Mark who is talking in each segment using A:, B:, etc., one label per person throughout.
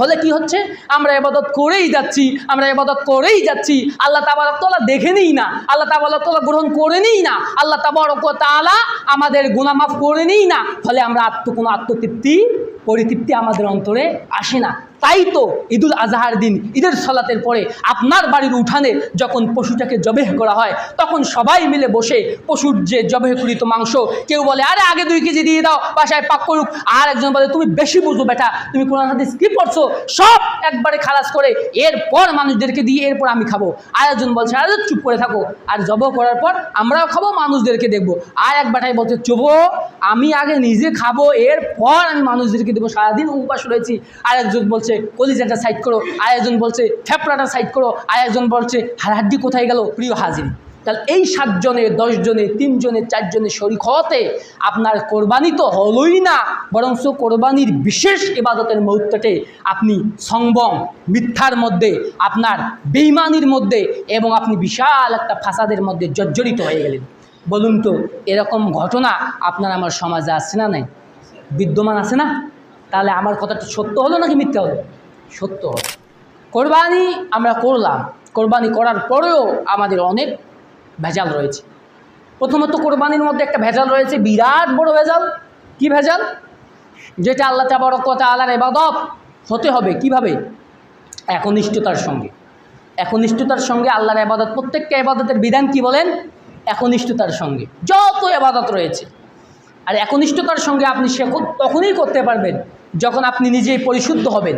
A: ফলে কি হচ্ছে? আমরা এবাদত করেই যাচ্ছি, আমরা এবাদত করেই যাচ্ছি। আল্লাহ তাবারকতলা দেখে নিই না, আল্লাহ তাবারকতলা গ্রহণ করে নিই না, আল্লাহ তাবারকতালা আমাদের গুণামাফ করে নিই না। ফলে আমরা আত্ম, কোনো আত্মতৃপ্তি, পরিতৃপ্তি আমাদের অন্তরে আসে না। তাই তো ঈদুল আজহার দিন, ঈদের সলাতের পরে আপনার বাড়ির উঠানে যখন পশুটাকে জবেহ করা হয়, তখন সবাই মিলে বসে পশুর যে জবেহকৃত মাংস, কেউ বলে, আরে, আগে দুই কেজি দিয়ে দাও, বাসায় পাক করুক। আর একজন বলে, তুমি বেশি বুঝো বেটা, তুমি কোরআন হাদিস কি পড়ছো? সব একবারে খালাস করে, এরপর মানুষদেরকে দিয়ে এরপর আমি খাব। আর একজন বলছে, আরে, চুপ করে থাকো। আর জব করার পর আমরাও খাব, মানুষদেরকে দেখব। আর এক বেটাই বলছে, চুপ, আমি আগে নিজে খাব, এরপর আমি মানুষদেরকে দেবো। সারাদিন উপাস রয়েছি। আর একজন বলছে কলিজাটা সাইড করো আর একজন বলছে ফেপড়াটা সাইড করো আর একজন বলছে হাড্ডি কোথায় গেল, প্রিয় হাজির? তাহলে এই সাতজনে, দশজনে, তিনজনে, চারজনে শরিক হতে আপনার কোরবানি তো হলোই না, বরঞ্চ কোরবানির বিশেষ ইবাদতের মুহূর্ততে আপনি সংবম মিথ্যার মধ্যে, আপনার বেইমানির মধ্যে এবং আপনি বিশাল একটা ফাসাদের মধ্যে জর্জরিত হয়ে গেলেন। বলুন তো, এরকম ঘটনা আপনার আমার সমাজে আছে না নাই? বিদ্যমান আছে না? তাহলে আমার কথাটা সত্য হলো নাকি মিথ্যা হলো? সত্য হলো। কোরবানি আমরা করলাম। কোরবানি করার পরেও আমাদের অনেক ভেজাল রয়েছে। প্রথমত কোরবানির মধ্যে একটা ভেজাল রয়েছে, বিরাট বড় ভেজাল। কি ভেজাল? যেটা আল্লাহ তাবরকতা আল্লাহর এবাদত হতে হবে কীভাবে? একনিষ্ঠতার সঙ্গে। একনিষ্ঠতার সঙ্গে আল্লাহর এবাদত প্রত্যেকটা এবাদতের বিধান কি বলেন? একনিষ্ঠতার সঙ্গে। যত এবাদত রয়েছে। আর একনিষ্ঠতার সঙ্গে আপনি সে তখনই করতে পারবেন যখন আপনি নিজেই পরিশুদ্ধ হবেন,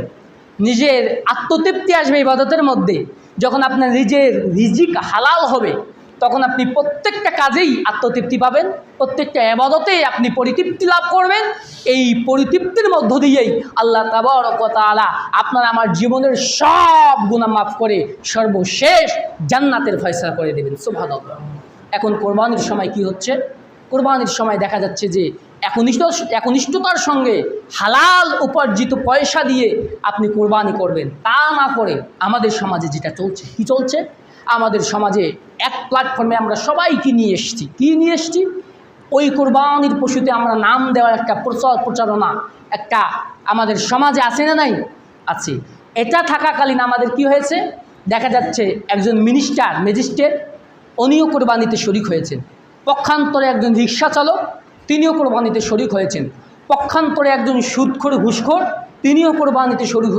A: নিজের আত্মতৃপ্তি আসবে ইবাদতের মধ্যে, যখন আপনার নিজের রিজিক হালাল হবে, তখন আপনি প্রত্যেকটা কাজেই আত্মতৃপ্তি পাবেন, প্রত্যেকটা এবাদতে আপনি পরিতৃপ্তি লাভ করবেন। এই পরিতৃপ্তির মধ্য দিয়েই আল্লাহ তাবারকতালা আপনার আমার জীবনের সব গুণা মাফ করে সর্বশেষ জান্নাতের ফয়সলা করে দেবেন। সুভাদ এখন কোরবানির সময় কি হচ্ছে? কোরবানির সময় দেখা যাচ্ছে যে একনিষ্ঠ একনিষ্ঠতার সঙ্গে হালাল উপার্জিত পয়সা দিয়ে আপনি কোরবানি করবেন। তা না করে আমাদের সমাজে যেটা চলছে, কি চলছে? আমাদের সমাজে এক প্ল্যাটফর্মে আমরা সবাইকে নিয়ে এসেছি? কী নিয়ে এসছি? ওই কোরবানির পশুতে আমরা নাম দেওয়ার একটা প্রচার প্রচারণা, একটা আমাদের সমাজে আছে না নাই? আছে। এটা থাকাকালীন আমাদের কি হয়েছে? দেখা যাচ্ছে একজন মিনিস্টার ম্যাজিস্ট্রেট উনিও কোরবানিতে শরিক হয়েছেন। পক্ষান্তরে একজন রিক্সা চালক, তিনিও কোরবানিতে শরিক হয়েছেন। পক্ষান্তরে একজন সুদখোর, ঘুষখোর, তিনিও কোরবানিতে শরিক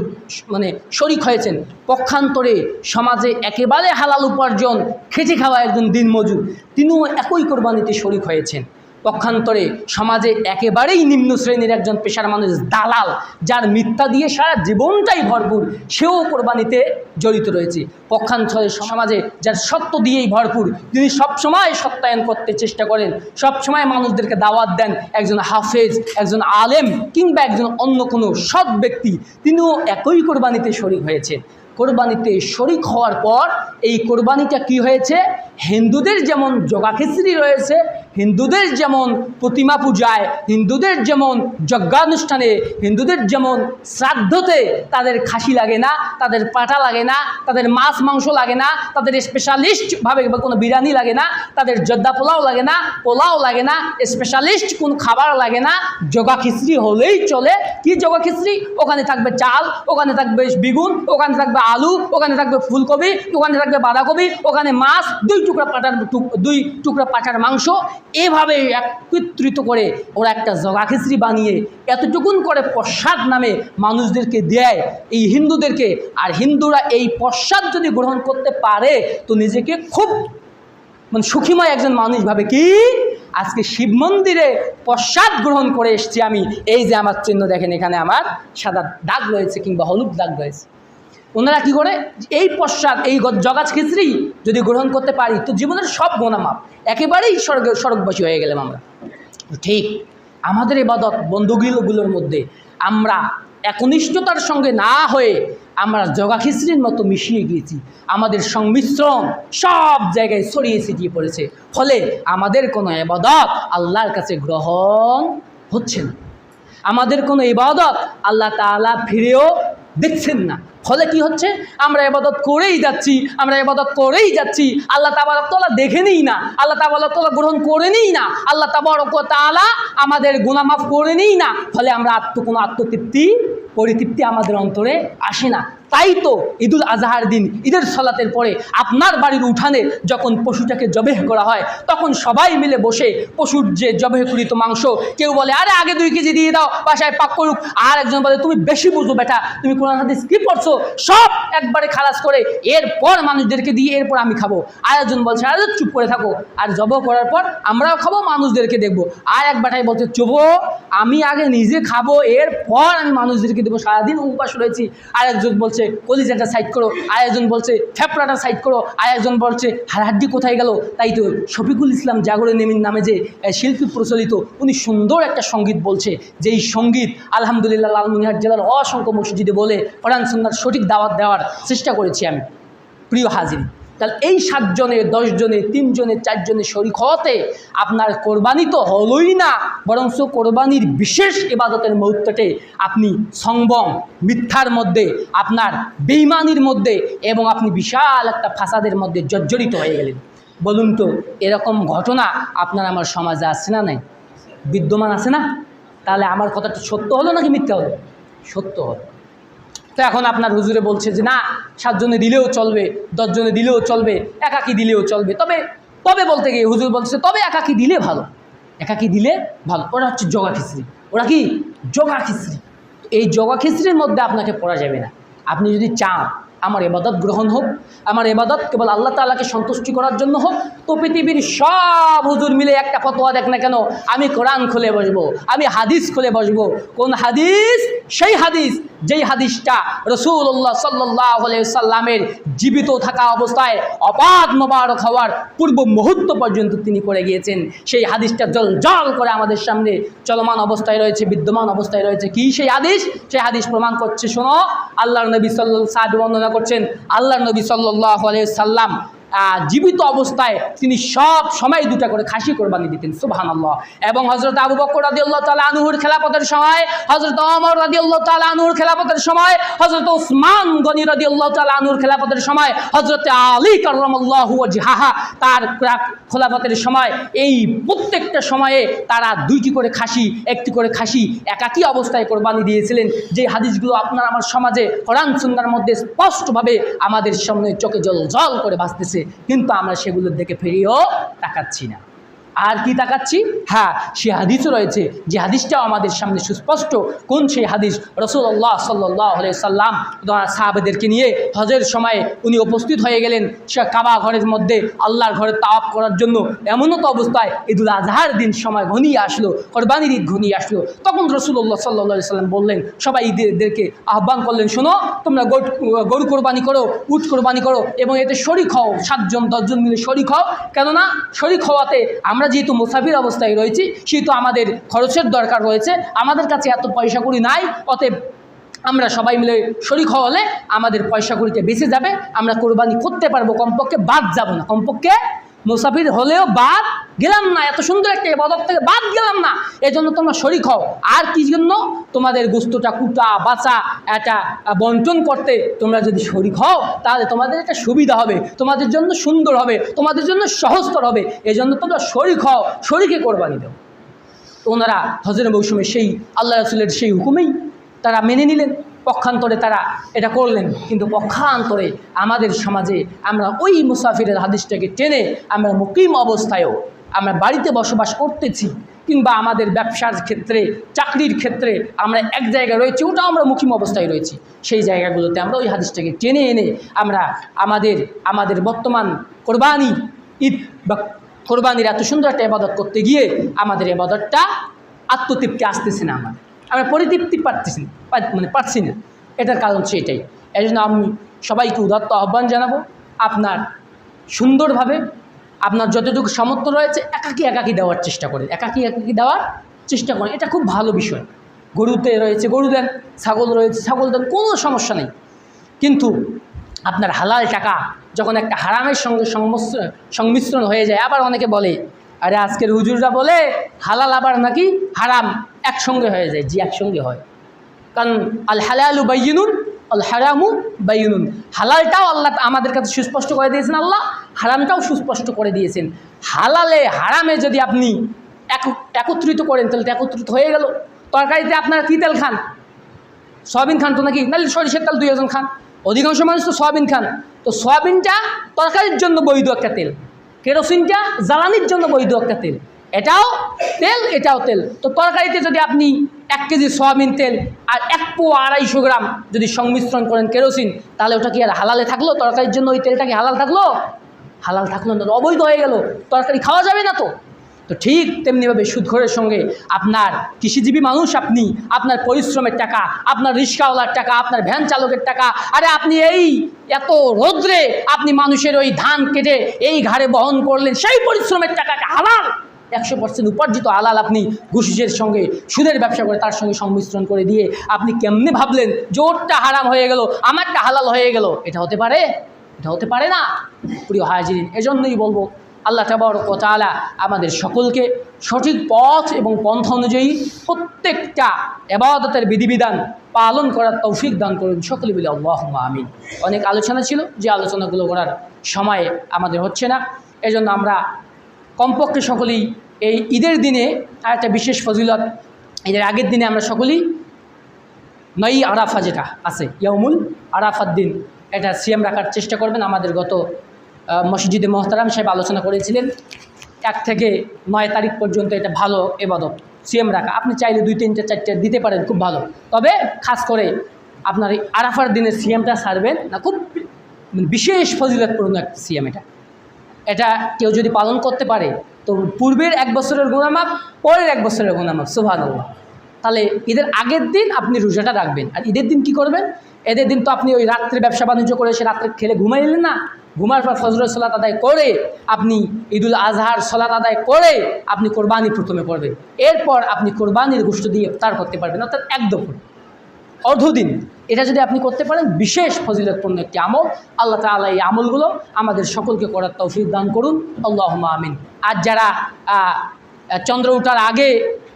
A: মানে শরিক হয়েছেন। পক্ষান্তরে সমাজে একেবারে হালাল উপার্জন, খেটে খাওয়া একজন দিনমজুর, তিনিও একই কোরবানিতে শরিক হয়েছেন। পক্ষান্তরে সমাজে একেবারেই নিম্ন শ্রেণির একজন পেশার মানুষ দালাল, যার মিথ্যা দিয়ে সারা জীবনটাই ভরপুর, সেও কোরবানিতে জড়িত রয়েছে। পক্ষান্তরে সমাজে যার সত্য দিয়েই ভরপুর, তিনি সবসময় সত্যায়ন করতে চেষ্টা করেন, সবসময় মানুষদেরকে দাওয়াত দেন, একজন হাফেজ, একজন আলেম, কিংবা একজন অন্য কোনো সৎ ব্যক্তি, তিনিও একই কোরবানিতে শরিক হয়েছে কোরবানিতে শরিক হওয়ার পর এই কোরবানিটা কি হয়েছে? হিন্দুদের যেমন যোগাখিচড়ি রয়েছে হিন্দুদের যেমন প্রতিমা পূজায়, হিন্দুদের যেমন যজ্ঞানুষ্ঠানে, হিন্দুদের যেমন শ্রাদ্ধতে তাদের খাসি লাগে না, তাদের পাটা লাগে না, তাদের মাছ মাংস লাগে না, তাদের স্পেশালিস্টভাবে কোনো বিরিয়ানি লাগে না, তাদের যোদ্ধা পোলাও লাগে না, পোলাও লাগে না স্পেশালিস্ট কোন খাবার লাগে না জগা খিচড়ি হলেই চলে। কি জগা খিচড়ি ওখানে থাকবে চাল, ওখানে থাকবে বেগুন, ওখানে থাকবে আলু, ওখানে থাকবে ফুলকপি, ওখানে থাকবে বাঁধাকপি, ওখানে মাছ, দুই টুকরা পাটার দুই টুকরা পাটার মাংস এভাবে একত্রিত করে ওরা একটা জগা খিচড়ি বানিয়ে এতটুকুন করে প্রসাদ নামে মানুষদেরকে দেয়, এই হিন্দুদেরকে। আর হিন্দুরা এই প্রসাদ যদি গ্রহণ করতে পারে, তো নিজেকে খুব মানে সুখীময় একজন মানুষ ভাবে কি? আজকে শিব মন্দিরে প্রসাদ গ্রহণ করে এসেছি আমি। এই যে আমার চিহ্ন দেখেন, এখানে আমার সাদা দাগ রয়েছে কিংবা হলুদ দাগ রয়েছে। ওনারা কি করে? এই পশ্চাৎ, এই জগাছ খিচড়ি যদি গ্রহণ করতে পারি, তো জীবনের সব গোনামাপ, একেবারেই স্বর্গ, স্বর্গবাসী হয়ে গেলাম আমরা। ঠিক আমাদের এবাদত বন্ধুগুলোগুলোর মধ্যে আমরা একনিষ্ঠতার সঙ্গে না হয়ে আমরা জগা খিচড়ির মতো মিশিয়ে গিয়েছি। আমাদের সংমিশ্রণ সব জায়গায় ছড়িয়ে ছিটিয়ে পড়েছে। ফলে আমাদের কোনো এবাদত আল্লাহর কাছে গ্রহণ হচ্ছে না। আমাদের কোনো ইবাদত আল্লাহ তাআলা ফিরেও দেখছেন না। ফলে কি হচ্ছে? আমরা এবাদত করেই যাচ্ছি, আমরা এবাদত করেই যাচ্ছি। আল্লাহ তাবারকতলা দেখে নিই না, আল্লাহ তাবারকতলা গ্রহণ করে নিই না, আল্লাহ তাবারকতালা আমাদের গুণামাফ করে নিই না। ফলে আমরা আত্ম, কোনো আত্মতৃপ্তি, পরিতৃপ্তি আমাদের অন্তরে আসে না। তাই তো ঈদুল আজহার দিন ঈদের সলাতের পরে আপনার বাড়ির উঠানে যখন পশুটাকে জবেহ করা হয়, তখন সবাই মিলে বসে পশুর যে জবেহকৃত মাংস, কেউ বলে, আরে, আগে দুই কেজি দিয়ে দাও, বাসায় পাক করুক। আর একজন বলে, তুমি বেশি বুঝো বেটা, তুমি কোরআন হাদিস কি পড়ছো? সব একবারে খালাস করে এরপর মানুষদেরকে দিয়ে এরপর আমি খাব। আর একজন বলছে, আরে, চুপ করে থাকো। আর জব করার পর আমরাও খাব, মানুষদেরকে দেখব। আর এক বলছে, চুপো, আমি আগে নিজে খাব, এরপর আমি মানুষদেরকে দেবো। সারাদিন উপাস রয়েছি। আর একজন বলছে কলিজাটা সাইড করো আর একজন বলছে, ফেফড়াটা সাইড করো আর একজন বলছে হারহাড্ডি কোথায় গেল? তাই তো শফিকুল ইসলাম জাগরণ নেমিন নামে যে শিল্পী প্রচলিত, উনি সুন্দর একটা সংগীত বলছে, যেই সংগীত আলহামদুলিল্লাহ লালমনিহাট জেলার অসংখ্য মসজিদে বলে, কোরআন সন্ধ্যার সঠিক দাওয়াত দেওয়ার চেষ্টা করেছি আমি। প্রিয় হাজির তাহলে এই সাতজনে, দশজনে, তিনজনে, চারজনে শরিক হতে আপনার কোরবানি তো হলোই না, বরঞ্চ কোরবানির বিশেষ ইবাদতের মুহূর্ততে আপনি সংবম মিথ্যার মধ্যে, আপনার বেইমানির মধ্যে এবং আপনি বিশাল একটা ফাসাদের মধ্যে জর্জরিত হয়ে গেলেন। বলুন তো, এরকম ঘটনা আপনার আমার সমাজে আছে না নাই? বিদ্যমান আছে না? তাহলে আমার কথাটা সত্য হলো নাকি মিথ্যা হলো? সত্য হলো। তো এখন আপনার হুজুরে বলছে যে, না, সাতজনে দিলেও চলবে, দশজনে দিলেও চলবে, একাকি দিলেও চলবে। তবে তবে বলতে গিয়ে হুজুর বলছে, তবে একাকি দিলে ভালো, একাকি দিলে ভালো। ওরা হচ্ছে জগা খিচড়ি। ওরা কি? জগা খিচড়ি। এই জগা খিচড়ির মধ্যে আপনাকে পড়া যাবে না। আপনি যদি চান, আমার এবাদত গ্রহণ হোক, আমার এবাদত কেবল আল্লাহ তাআলাকে সন্তুষ্টি করার জন্য হোক, তো পৃথিবীর সব হুজুর মিলে একটা ফতোয়া দেখ না কেন, আমি কোরআন খুলে বসবো, আমি হাদিস খুলে বসবো। কোন হাদিস সেই হাদিস, যেই হাদিসটা রসুল্লাহ সাল্লাহ সাল্লামের জীবিত থাকা অবস্থায় অবাধ মোবারক হওয়ার পূর্ব মুহূর্ত পর্যন্ত তিনি করে গিয়েছেন। সেই হাদিসটা জল জল করে আমাদের সামনে চলমান অবস্থায় রয়েছে, বিদ্যমান অবস্থায় রয়েছে। কি সেই হাদিস? সেই হাদিস প্রমাণ করছে, শোনো, আল্লাহর নবী সাল্লাহ সাহাবি বর্ণনা করছেন আল্লাহ নবী সাল্লাহ সাল্লাম জীবিত অবস্থায় তিনি সব সময় দুটা করে খাসি কোরবানি দিতেন সুবাহান আল্লাহ এবং হজরত আবু বকর রাদি আল্লাহ তালা আনুহুর খেলাপথের সময় হজরত অমর রাদি আল্লাহ তালা আনুহুর খেলাপথের সময় হজরত উসমান গনি রাদি আল্লাহ তালা আনুহুর খেলাপথের সময় হজরত আলী করমল্লাহ জিহাহা তার খোলাপথের সময়, এই প্রত্যেকটা সময়ে তারা দুইটি করে খাসি, একটি করে খাসি একাকী অবস্থায় কোরবানি দিয়েছিলেন। যে হাদিসগুলো আপনার আমার সমাজে, কোরআন, সুন্নার মধ্যে স্পষ্টভাবে আমাদের সামনে চোখে জল জল করে ভাসতেছে। কিন্তু আমরা সেগুলোর দিকে ফিরিয়েও তাকাচ্ছি না। আর কি তাকাচ্ছি? হ্যাঁ সে হাদিসও রয়েছে। যে হাদিসটাও আমাদের সামনে সুস্পষ্ট। কোন সেই হাদিস? রসুল্লাহ সাল্লাহ সাল্লাম সাহাবেদেরকে নিয়ে হজের সময়ে উনি উপস্থিত হয়ে গেলেন। সে কাবা ঘরের মধ্যে আল্লাহর ঘরে তাওয়াপ করার জন্য এমনও তো অবস্থায় ঈদুল আজহার দিন সময় ঘনিয়ে আসলো, কোরবানির ঈদ ঘনিয়ে আসলো। তখন রসুল্লাহ সাল্লাহ সাল্লাম বললেন, সবাই ঈদেরকে আহ্বান করলেন, শোনো, তোমরা গরু কোরবানি করো, উট কোরবানি করো এবং এতে শরিক হও, সাতজন, দশজন মিলে শরিক হও। কেননা শরিক হওয়াতে আমরা যেহেতু মুসাফির অবস্থায় রয়েছি, সেহেতু আমাদের খরচের দরকার রয়েছে। আমাদের কাছে এত পয়সা করি নাই, অতএব আমরা সবাই মিলে শরিক হলে আমাদের পয়সা করিতে বেঁচে যাবে। আমরা কোরবানি করতে পারব, কমপক্ষে বাদ যাব না। কমপক্ষে মুসাফির হলেও বাদ গেলাম না, এত সুন্দর একটা এবাদত থেকে বাদ গেলাম না। এজন্য তোমরা শরিক হও। আর কি জন্য? তোমাদের গোস্তটা কুটা বাঁচা এটা বন্টন করতে তোমরা যদি শরিক হও, তাহলে তোমাদের একটা সুবিধা হবে। তোমাদের জন্য সুন্দর হবে, তোমাদের জন্য সহজতর হবে। এজন্য তোমরা শরিক হও, শরিকে কোরবানি দাও। ওনারা হজরের মৌসুমে সেই, আল্লাহ রসুলের সেই হুকুমেই তারা মেনে নিলেন। পক্ষান্তরে তারা এটা করলেন। কিন্তু পক্ষান্তরে আমাদের সমাজে আমরা ওই মুসাফিরের হাদিসটাকে টেনে আমরা মুকিম অবস্থায়ও আমরা বাড়িতে বসবাস করতেছি কিংবা আমাদের ব্যবসার ক্ষেত্রে, চাকরির ক্ষেত্রে আমরা এক জায়গায় রয়েছি, ওটাও আমরা মুখিম অবস্থায় রয়েছি। সেই জায়গাগুলোতে আমরা ওই হাদিসটাকে টেনে এনে আমরা আমাদের আমাদের বর্তমান কোরবানি ঈদ বা কোরবানির এত সুন্দর একটা এবাদত করতে গিয়ে আমাদের এবাদতটা আত্মতৃপ্তি আসতেছে না আমাদের। আমরা পরিতৃপ্তি না মানে পারছি না। এটার কারণ সেটাই এই জন্য আমি সবাইকে উদাত্ত আহ্বান জানাব, আপনার সুন্দরভাবে আপনার যতটুকু সামর্থ্য রয়েছে, একাকি একাকি দেওয়ার চেষ্টা করেন। একাকি একাকি দেওয়ার চেষ্টা করেন। এটা খুব ভালো বিষয়। গরুতে রয়েছে গরু দেন ছাগল রয়েছে। ছাগল দেন কোনো সমস্যা নেই। কিন্তু আপনার হালাল টাকা যখন একটা হারামের সঙ্গে সংমিশ্র- সংমিশ্রণ হয়ে যায়, আবার অনেকে বলে, আরে আজকের হুজুররা বলে, হালাল আবার নাকি হারাম? একসঙ্গে হয়ে যায়, জি, একসঙ্গে হয়। কারণ আল হালালু বাইনুন আল হারামু বাইনুন হালালটাও আল্লাহ আমাদের কাছে সুস্পষ্ট করে দিয়েছেন আল্লাহ, হারামটাও সুস্পষ্ট করে দিয়েছেন। হালালে, হারামে যদি আপনি এক- একত্রিত করেন, তাহলে তো একত্রিত হয়ে গেল। তরকারিতে আপনারা কী তেল খান? সয়াবিন খান তো নাকি? নাহলে সরিষের তেল দুই একজন খান। অধিকাংশ মানুষ তো সয়াবিন খান। তো সয়াবিনটা তরকারির জন্য বৈধ একটা তেল। কেরোসিনটা জ্বালানির জন্য বৈধ একটা তেল। এটাও তেল এটাও তেল। তো তরকারিতে যদি আপনি এক কেজি সয়াবিন তেল আর এক পো আড়াইশো গ্রাম যদি সংমিশ্রণ করেন কেরোসিন, তাহলে ওটা কি আর হালালে থাকল? তরকারির জন্য ওই তেলটা কি হালাল থাকল? হালাল থাকল না, অবৈধ হয়ে গেল। তরকারি খাওয়া যাবে না তো। তো ঠিক তেমনিভাবে সুদঘরের সঙ্গে আপনার কৃষিজীবী মানুষ আপনি, আপনার পরিশ্রমের টাকা, আপনার রিক্সাওয়ালার টাকা, আপনার ভ্যান চালকের টাকা, আরে আপনি এই এত রৌদ্রে আপনি মানুষের ওই ধান কেটে এই ঘাড়ে বহন করলেন, সেই পরিশ্রমের টাকাটা হালাল। একশো পার্সেন্ট উপার্জিত আলাল আপনি ঘুষের সঙ্গে, সুদের ব্যবসা করে তার সঙ্গে সংমিশ্রণ করে দিয়ে আপনি কেমনে ভাবলেন জোরটা হারাম হয়ে গেল, আমারটা হালাল হয়ে গেল? এটা হতে পারে? এটা হতে পারে না। প্রিয় হাজিরিন, এজন্যই বলব, আল্লাহ তাবারক ও তাআলা আমাদের সকলকে সঠিক পথ এবং পন্থ অনুযায়ী প্রত্যেকটা এবাদতের বিধিবিধান পালন করার তৌফিক দান করুন। সকলে বলে আল্লাহ আমিন। অনেক আলোচনা ছিল, যে আলোচনাগুলো করার সময় আমাদের হচ্ছে না। এজন্য আমরা কমপক্ষে সকলেই এই ঈদের দিনে আর একটা বিশেষ ফজিলত, ঈদের আগের দিনে আমরা সকলেই নই আরাফা যেটা আছে ইয়ামুল আরাফার দিন, এটা সিএম রাখার চেষ্টা করবেন। আমাদের গত মসজিদে মোহতারাম সাহেব আলোচনা করেছিলেন, এক থেকে নয় তারিখ পর্যন্ত এটা ভালো এবাদত সিএম রাখা। আপনি চাইলে দুই, তিনটে, চারটে দিতে পারেন, খুব ভালো। তবে খাস করে আপনার এই আরাফার দিনে সিএমটা সারবেন না, খুব মানে বিশেষ ফজিলতপূর্ণ একটা সিএম এটা। এটা কেউ যদি পালন করতে পারে তো পূর্বের এক বছরের গুণামাপ, পরের এক বছরের গুণামাপ সুভান তাহলে ঈদের আগের দিন আপনি রোজাটা রাখবেন। আর ঈদের দিন কি করবেন? এদের দিন তো আপনি ওই রাত্রে ব্যবসা বাণিজ্য করে সে রাত্রে খেলে ঘুমাইলেন না। ঘুমার পর ফজরের সলাত আদায় করে আপনি ঈদুল আজহার সলাত আদায় করে আপনি কোরবানি প্রথমে করবেন এরপর আপনি কোরবানির গোষ্ঠ দিয়ে তার করতে পারবেন, অর্থাৎ একদম অর্ধদিন। এটা যদি আপনি করতে পারেন, বিশেষ ফজিলতপূর্ণ একটি আমল। আল্লাহ তাআলা এই আমলগুলো আমাদের সকলকে করার তৌফিক দান করুন। আল্লাহ আমিন। আর যারা চন্দ্র ওঠার আগে,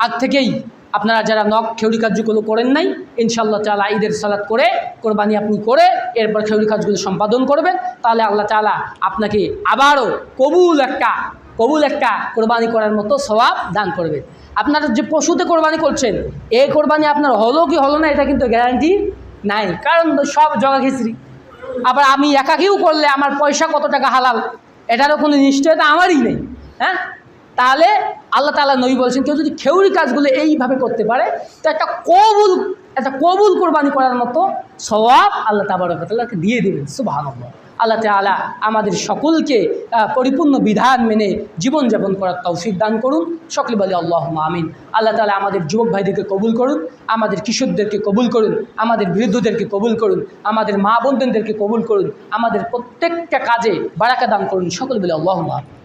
A: আগ থেকেই আপনারা যারা নখ খেউরি কাজগুলো করেন নাই, ইনশাআল্লাহ তাআলা ঈদের সালাত করে কোরবানি আপনি করে এরপর খেউরি কাজগুলো সম্পাদন করবেন। তাহলে আল্লাহ তাআলা আপনাকে আবারও কবুল একটা কবুল একটা কোরবানি করার মতো স্বভাব দান করবে আপনারা যে পশুতে কোরবানি করছেন, এই কোরবানি আপনার হলো কি হলো না, এটা কিন্তু গ্যারান্টি নাই, কারণ সব জগা খিচড়ি। আবার আমি একাকিও করলে আমার পয়সা কত টাকা হালাল? এটারও কোনো নিশ্চয়তা আমারই নেই হ্যাঁ? তাহলে আল্লাহ তালা নই বলছেন, কেউ যদি খেউরি কাজগুলো এইভাবে করতে পারে, তো একটা কবুল একটা কবুল কোরবানি করার মতো সবাব আল্লাহ তাবারকতাল্লাহকে দিয়ে দেবেন, সুবহানাল্লাহ। আল্লাহ তালা আমাদের সকলকে পরিপূর্ণ বিধান মেনে জীবনযাপন করার তৌফিক দান করুন। সকলে বলে আল্লাহ আমিন। আল্লাহ তালা আমাদের যুবক ভাইদেরকে কবুল করুন, আমাদের কিশোরদেরকে কবুল করুন, আমাদের বৃদ্ধদেরকে কবুল করুন, আমাদের মা বোনদেরকে কবুল করুন, আমাদের প্রত্যেকটা কাজে বারাকা দান করুন। সকলে বলে আল্লাহ আমিন।